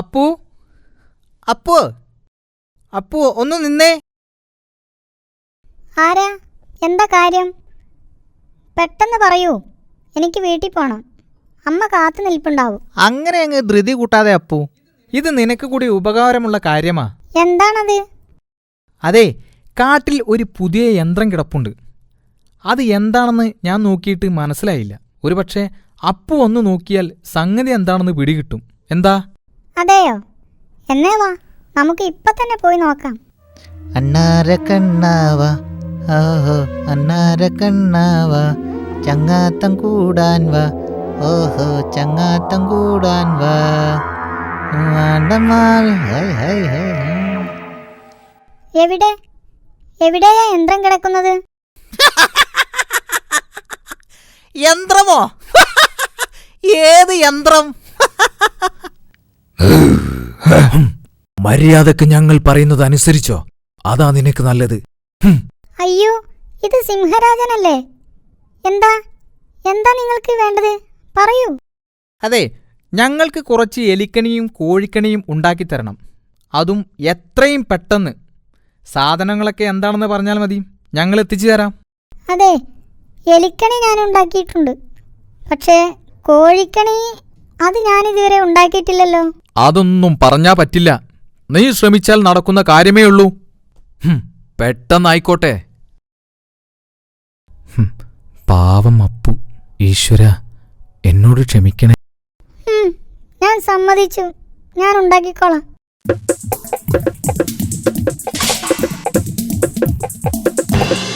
അപ്പു അപ്പു അപ്പു ഒന്ന് നിന്നേ. ആരാ? എന്താ കാര്യം? പെട്ടെന്ന് പറയൂ. എനിക്ക് വീട്ടിൽ പോണം. അമ്മ കാത്തു നിൽപ്പുണ്ടാവും. അങ്ങനെ അങ്ങ് ധൃതി കൂട്ടാതെ അപ്പു ഇത് നിനക്ക് കൂടി ഉപകാരമുള്ള കാര്യമാ. എന്താണത്? അതെ കാട്ടിൽ ഒരു പുതിയ യന്ത്രം കിടപ്പുണ്ട്. അത് എന്താണെന്ന് ഞാൻ നോക്കിയിട്ട് മനസ്സിലായില്ല. ഒരുപക്ഷെ അപ്പു ഒന്ന് നോക്കിയാൽ സംഗതി എന്താണെന്ന് പിടികിട്ടും. എന്താ? അതെയോ? എന്നേ വാ നമുക്ക് ഇപ്പൊ തന്നെ പോയി നോക്കാം. അന്നാര കണ്ണാവ ഓഹോ അന്നാര കണ്ണാവ ചങ്ങാത്തം കൂടാൻ വാ ഓഹോ ചങ്ങാത്തം കൂടാൻ വാ. ആണ്ടമാവി ഹൈ ഹൈ ഹൈ ഹൈ. എവിടെ? എവിടെയാ യന്ത്രം കിടക്കുന്നത്? യന്ത്രമോ? ഏത് യന്ത്രം? മര്യാദയ്ക്ക് ഞങ്ങൾ പറയുന്നത് അനുസരിച്ചോ അതാ നിനക്ക് നല്ലത്. അയ്യോ ഇത് സിംഹരാജനല്ലേ? എന്താ? എന്താ നിങ്ങൾക്ക് വേണ്ടത്? പറയൂ. അതെ ഞങ്ങൾക്ക് കുറച്ച് എലിക്കണിയും കോഴിക്കണിയും ഉണ്ടാക്കിത്തരണം. അതും എത്രയും പെട്ടെന്ന്. സാധനങ്ങളൊക്കെ എന്താണെന്ന് പറഞ്ഞാൽ മതി. ഞങ്ങൾ എത്തിച്ചു തരാം. അതെ എലിക്കണി ഞാൻ ഉണ്ടാക്കിയിട്ടുണ്ട്. പക്ഷേ കോഴിക്കണി അത് ഞാനിതുവരെ ഉണ്ടാക്കിയിട്ടില്ലല്ലോ. അതൊന്നും പറഞ്ഞാ പറ്റില്ല. നീ ശ്രമിച്ചാൽ നടക്കുന്ന കാര്യമേ ഉള്ളൂ. പെട്ടെന്നായിക്കോട്ടെ. പാവം അപ്പു ഈശ്വര എന്നോട് ക്ഷമിക്കണേ. ഞാൻ സമ്മതിച്ചു. ഞാൻ ഉണ്ടാക്കിക്കോളാം.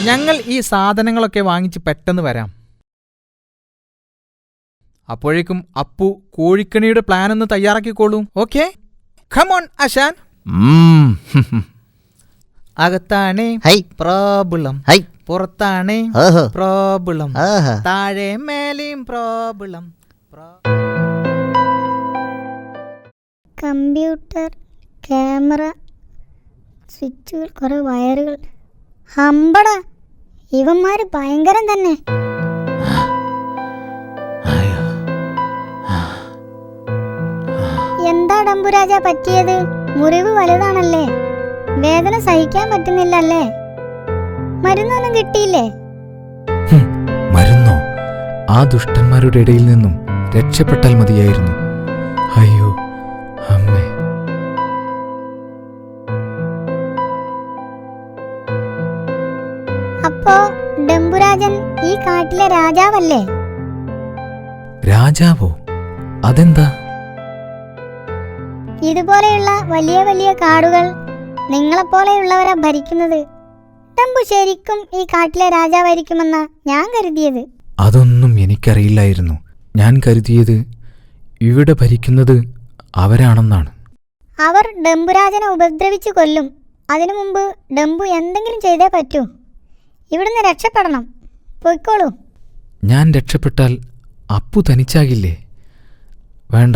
ഞങ്ങൾ ഈ സാധനങ്ങളൊക്കെ വാങ്ങിച്ച് പെട്ടെന്ന് വരാം. അപ്പോഴേക്കും അപ്പു കോഴിക്കണിയുടെ പ്ലാൻ ഒന്ന് തയ്യാറാക്കിക്കോളൂ. Okay come on. അകത്താണേ ഹൈ. പ്രോബിളം ഹൈ. പുറത്താണേ പ്രോബിളം താഴെ മേലെയും പ്രോബിളം കമ്പ്യൂട്ടർ ക്യാമറ സ്വിച്ചുകൾ കുറേ വയറുകൾ. ഹമ്പട. ഇവന്മാര് ഭയങ്കരം തന്നെ. ഡംബുരാജ പറ്റിയത്? മുറിവ് വലുതാണല്ലേ? വേദന സഹിക്കാൻ പറ്റുന്നില്ലല്ലേ? മരുന്നൊന്നും കിട്ടിയില്ലേ? മരുന്നോ? ആ ദുഷ്ടന്മാരുടെ ഇടയിൽ നിന്നും രക്ഷപ്പെട്ടാൽ മതിയായിരുന്നു. അയ്യോ അമ്മേ. അപ്പോ ഡംബുരാജൻ ഈ കാട്ടിലെ രാജാവല്ലേ? രാജാവോ? അതെന്താ? ഇതുപോലെയുള്ള വലിയ വലിയ കാടുകൾ നിങ്ങളെപ്പോലെയുള്ളവരാ ഭരിക്കുന്നത്. തമ്പു ശരിക്കും ഈ കാട്ടിലെ രാജാവായിരിക്കുമെന്ന ഞാൻ കരുതിയത്. അതൊന്നും എനിക്കറിയില്ലായിരുന്നു. ഞാൻ കരുതിയത് ഇവിടെ ഭരിക്കുന്നത് അവരാണെന്നാണ്. അവർ ഡംബുരാജനെ ഉപദ്രവിച്ചു കൊല്ലും. അതിനു മുമ്പ് ഡംബു എന്തെങ്കിലും ചെയ്തേ പറ്റൂ. ഇവിടുന്ന് രക്ഷപ്പെടണം. പൊയ്ക്കോളൂ. ഞാൻ രക്ഷപ്പെട്ടാൽ അപ്പു തനിച്ചാകില്ലേ? വേണ്ട.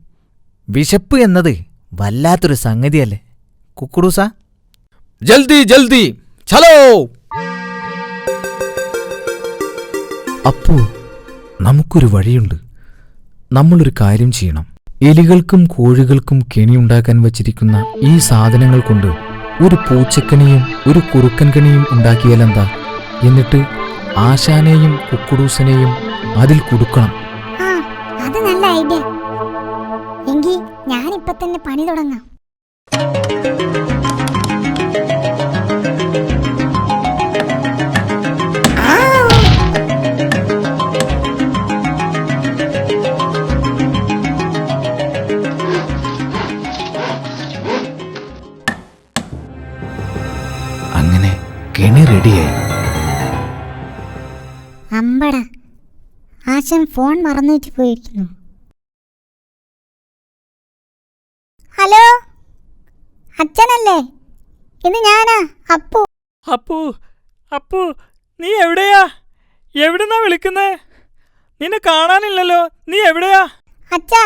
വിശപ്പ് എന്നത് വല്ലാത്തൊരു സംഗതിയല്ലേ? കുക്കുറൂസ ജൽദി ജൽദി ചലോ! അപ്പോ നമുക്കൊരു വഴിയുണ്ട്. നമ്മളൊരു കാര്യം ചെയ്യണം. എലികൾക്കും കോഴികൾക്കും കെണി ഉണ്ടാക്കാൻ വച്ചിരിക്കുന്ന ഈ സാധനങ്ങൾ കൊണ്ട് ഒരു പൂച്ചക്കണിയും ഒരു കുറുക്കൻ കണിയും ഉണ്ടാക്കിയാലെന്താ എന്നിട്ട് ആശാനെയും കുക്കുടൂസനെയും അതിൽ കുടുക്കണം. ആ അത് നല്ല ഐഡിയ. ഞാനിപ്പോ തന്നെ പണി തുടങ്ങാം. അങ്ങനെ കെണി റെഡിയായി. അമ്പട. ആശൻ ഫോൺ മറന്നു വെച്ച് പോയിരിക്കുന്നു. ഹലോ? അച്ഛനല്ലേ? ഇത് ഞാനാ അപ്പു. അപ്പു അപ്പു നീ എവിടെയാ? എവിടുന്നാ വിളിക്കുന്നേ? നിന്നെ കാണാനില്ലല്ലോ നീ എവിടെയാ? അച്ഛാ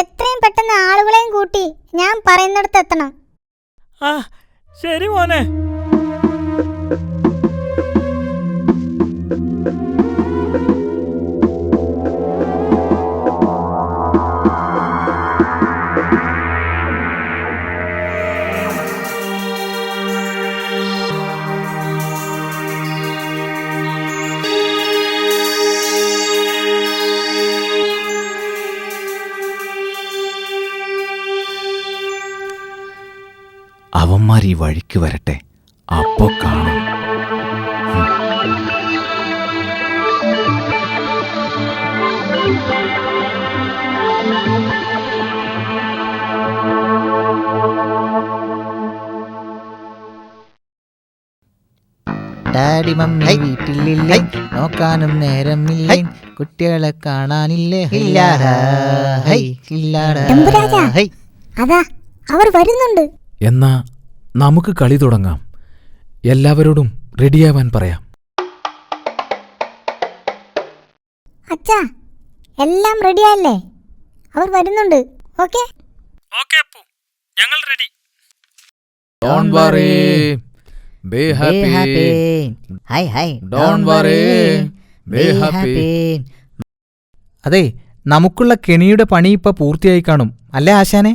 എത്രയും പെട്ടെന്ന് ആളുകളെയും കൂട്ടി ഞാൻ പറയുന്നിടത്ത് എത്തണം. ആ ശരി മോനെ. അവന്മാർ ഈ വഴിക്ക് വരട്ടെ. അപ്പോ കാണും. ഡാഡി മമ്മി വീട്ടിലില്ല? നോക്കാനും നേരമില്ലേ. കുട്ടികളെ കാണാനില്ലേ. ഇല്ലാടാ. ഹൈ. ഇല്ലാടാ. അതാ അവർ വരുന്നുണ്ട്. എന്നാ നമുക്ക് കളി തുടങ്ങാം. എല്ലാവരോടും റെഡിയാവാൻ പറയാം. അച്ഛാ എല്ലാം റെഡിയല്ലേ അവർ വരുന്നുണ്ട്. ഓക്കെ? ഓക്കെ അപ്പു. ഞങ്ങൾ ready. Don't worry be Be happy happy. Hi hi Don't worry Be happy. അതെ നമുക്കുള്ള കെണിയുടെ പണി ഇപ്പൊ പൂർത്തിയായി കാണും. അല്ലേ ആശാനെ?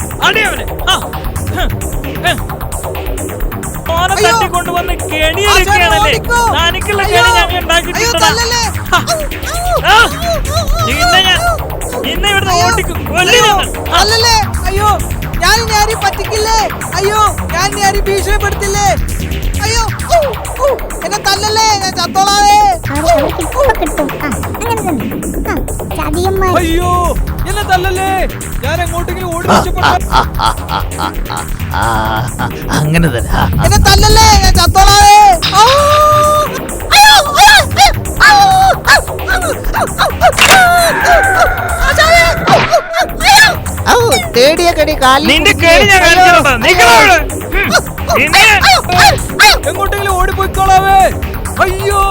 അടിയവനെ ആ. ഹ്, ഹ്. ഓനെ അയ്യോ. തട്ടിക്കൊണ്ടുവന്ന് കെണി എടുക്കുകയാണല്ലേ. തനിക്കുള്ള. കെണി ഞങ്ങൾ ഞാൻ നിന്നെ ഇവിടുന്ന് ഓടിക്കും. അല്ലല്ലേ അയ്യോ. ഞാൻ ഇനി ആരെയും പറ്റിക്കില്ലേ? അയ്യോ. ഞാൻ ഇനി ആരെയും ഭീഷണിപ്പെടുത്തില്ലേ? അയ്യോ. എന്നെ തല്ലല്ലേ. ഞാൻ ചത്തോളാവേ. അയ്യോ. എന്നെ തല്ലല്ലേ. ഞാൻ എങ്ങോട്ടെങ്കിലും ഓടി അങ്ങനെ തന്നെ. എന്നെ തല്ലല്ലേ? ഞാൻ ചത്തോളാവേ. തേടിയ കടി കാലിൽ നിന്റെ കെണി ഞാൻ. എങ്ങോട്ടെങ്കിലും ഓടിപ്പോയിക്കോളാവേ അയ്യോ.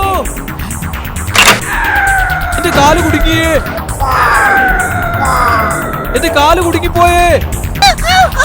എന്റെ കാൽ കുടുക്കിയേ എന്റെ കാൽ കുടുങ്ങിപ്പോയേ. പോയേ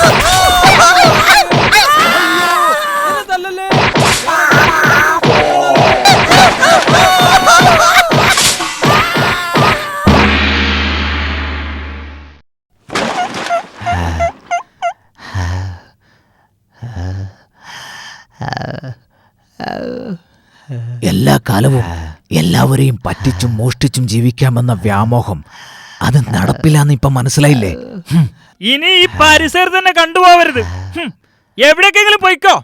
എല്ലാ കാലവും എല്ലാവരെയും പറ്റിച്ചും മോഷ്ടിച്ചും ജീവിക്കാമെന്ന വ്യാമോഹം അത് നടപ്പില്ലാന്ന് ഇപ്പൊ മനസ്സിലായില്ലേ? ഇനി ഈ പരിസരത്ത് തന്നെ കണ്ടുപോവരുത്. എവിടേക്കെങ്കിലും പോയിക്കോ.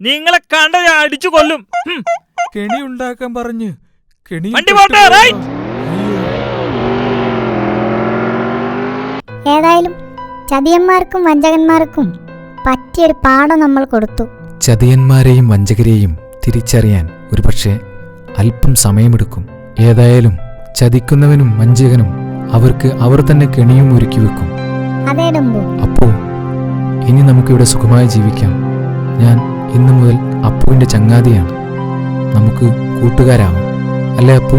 നിങ്ങളെ കണ്ട ഞാൻ അടിച്ചു കൊല്ലും. കെണി ഉണ്ടാക്കാൻ പറഞ്ഞു കെണി വണ്ടി പോട്ടെ. ഏതായാലും ചതിയന്മാർക്കും വഞ്ചകന്മാർക്കും പറ്റിയൊരു പാഠം നമ്മൾ കൊടുത്തു. ചതിയന്മാരെയും വഞ്ചകരെയും തിരിച്ചറിയാൻ ഒരുപക്ഷെ അല്പം സമയമെടുക്കും. ഏതായാലും ചതിക്കുന്നവനും വഞ്ചകനും അവർക്ക് അവർ തന്നെ കെണിയും ഒരുക്കി വെക്കും. അപ്പോ ഇനി നമുക്കിവിടെ സുഖമായി ജീവിക്കാം. ഞാൻ ഇന്നു മുതൽ അപ്പുവിന്റെ ചങ്ങാതിയാണ്. നമുക്ക് കൂട്ടുകാരാവും. അല്ലേ അപ്പു?